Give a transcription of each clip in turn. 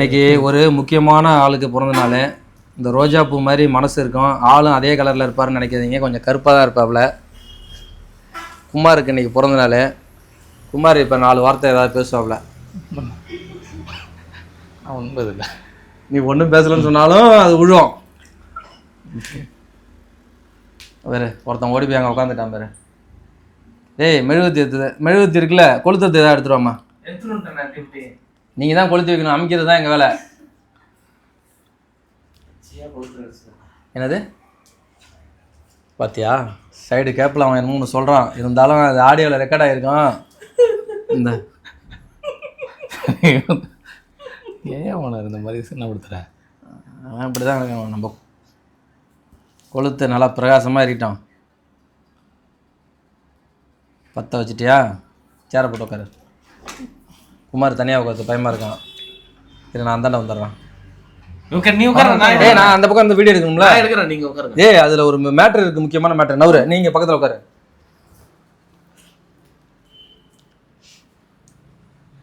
இன்னைக்கு ஒரு முக்கியமான ஆளுக்கு பிறந்த நாள் இந்த ரோஜா பூ மாதிரி மனசு இருக்கும். ஆளும் அதே கலரில் இருப்பாருன்னு நினைக்காதீங்க. கொஞ்சம் கருப்பாக தான் இருப்பாப்புல குமாருக்கு இன்னைக்கு பிறந்த நாள் குமார் இப்போ நாலு வார்த்தை ஏதாவது பேசுவாப்புல ஒன்பது இல்லை நீ ஒன்றும் பேசலன்னு சொன்னாலும் அது விழும் வேறு ஒருத்தன் ஓடி போய் அங்கே உட்காந்துட்டான் பாரு. ஏய் மெழுகுத்தி எடுத்து மெழுகுத்தி இருக்குல்ல கொளுத்தத்து எதாவது எடுத்துருவாம்மா நீங்கள் தான் கொளுத்தி வைக்கணும். அமைக்கிறது தான் எங்கள் வேலை என்னது? பாத்தியா? சைடு கேப்பில் அவன் என்னமோ ஒன்று சொல்கிறான் இருந்தாலும் அது ஆடியோவில் ரெக்கார்ட் ஆகிருக்கான் இந்த ஏன் அவனை இந்த மாதிரி சின்னப்படுத்துற? அவன் இப்படி தான் இருக்கான் நம்ம கொளுத்து நல்லா பிரகாசமாக இருக்கட்டும் பற்ற வச்சிட்டியா? சேரை போட்டு உட்காரு. குமார் தனியாக உட்காந்து பயமாக இருக்கான். சரி நான் அந்தாண்ட வந்துடுறேன். உட்கார் நீ உட்கார நான் ஏய் நான் அந்த பக்கம் இந்த வீடியோ எடுக்கணும்ல? ஏய் அதில் ஒரு மேட்ரு இருக்குது முக்கியமான மேட்ரு நவரு நீங்கள் பக்கத்தில் உட்காரு.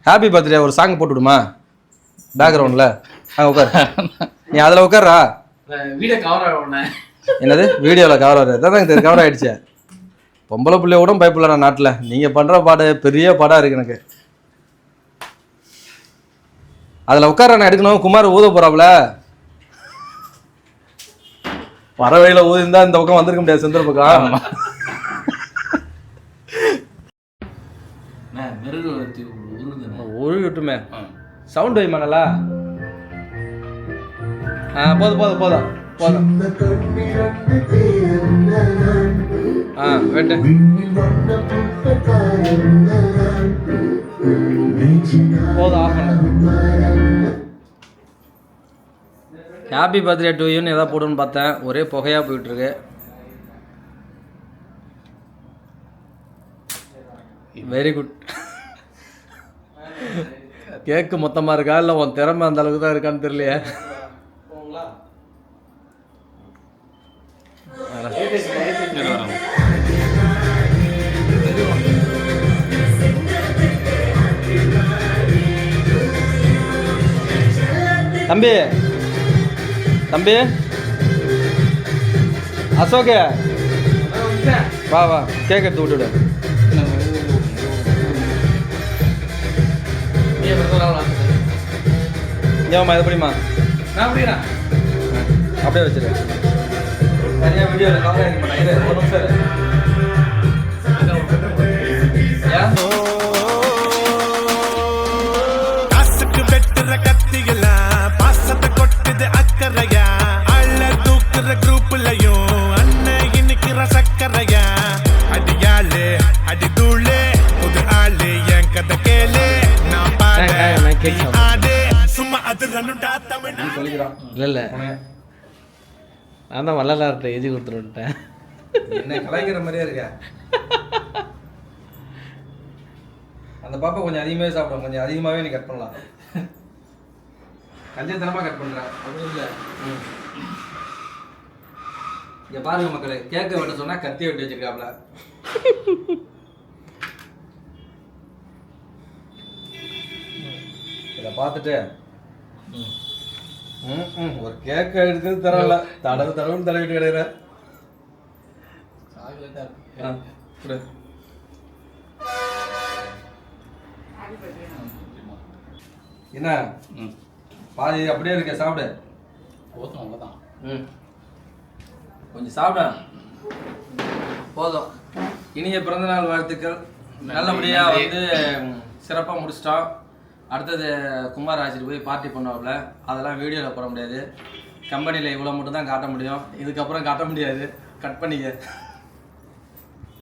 ஹாப்பி பர்த்டே ஒரு சாங் போட்டு விடுமா பேக்ரவுண்டில் அங்கே உட்காரு. நீ அதில் உட்கார்றா. வீடியோ கவர் என்னது? வீடியோவில் கவர் ஆகுது அதான் கவர் ஆயிடுச்சு. பொம்பளை பிள்ளைய கூட பயப்படல நாட்டில். நீங்கள் பண்ணுற பாடு பெரிய பாடாக இருக்கு எனக்கு. அதில் உட்கார நான் எடுக்கணும். குமார் ஊத போகிறாப்புல வர வழியில் ஊதிருந்தா இந்த பக்கம் வந்திருக்க முடியாது செந்திர பக்கம். விட்டுமே சவுண்ட் வைமா நல்லா ஆ போதும் போதும் போதும் போதும். ஆ வெட்டு. போதும். ஹாப்பி பர்த்டே டு யூன்னு எதாவது போடுன்னு பார்த்தேன். ஒரே புகையாக போயிட்டுருக்கு. வெரி குட் கேக்கு மொத்தமாக இருக்கா? இல்லை உன் திறமை அந்த அளவுக்கு தான் இருக்கான்னு தெரியலையே. தம்பி. தம்பி? அசோக். வா வா. கேட்கறது விட்டுடு. ஏமா இது படிமா அப்படியே வச்சிரு. தனியாக வீடியோ கவர் பண்ணேன் மாட்டேன் ஒரு நிமிஷம் இல்லை இல்லை. நான் தான் வள்ளலார்கிட்ட எழுதி கொடுத்துட்டு என்ன கலாய்க்கிற மாதிரியே இருக்க? அந்த பாப்பா கொஞ்சம் அதிகமாகவே சாப்பிடும். கொஞ்சம் அதிகமாகவே நீ கட் பண்ணலாம். கஞ்சத்தனமாக கட் பண்ணுறேன் அப்படி இல்லை. இங்கே பாருங்க மக்களே கேட்க வெட்ட சொன்னால் கத்தி வெட்டி வச்சிருக்காப்ல. இதை பார்த்துட்டு ம், ம், ஒரு கேக்க எடுக்கிறது தரல. தடவு தடவுன்னு தடவிட்டு கிடையாது. என்ன? பாதி அப்படியே இருக்க சாப்பிடு. போதும் அவ்வளோதான் ம். கொஞ்சம் சாப்பிட. போதும். இனிய பிறந்தநாள் வாழ்த்துக்கள். நல்லபடியா வந்து சிறப்பாக முடிச்சிட்டோம். அடுத்தது குமார் ஆச்சிட்டு போய் பார்ட்டி பண்ணுவாப்புல அதெல்லாம் வீடியோவில் போட முடியாது. கம்பெனியில் இவ்வளோ மட்டும் தான் காட்ட முடியும். இதுக்கப்புறம் காட்ட முடியாது. கட் பண்ணிக்க.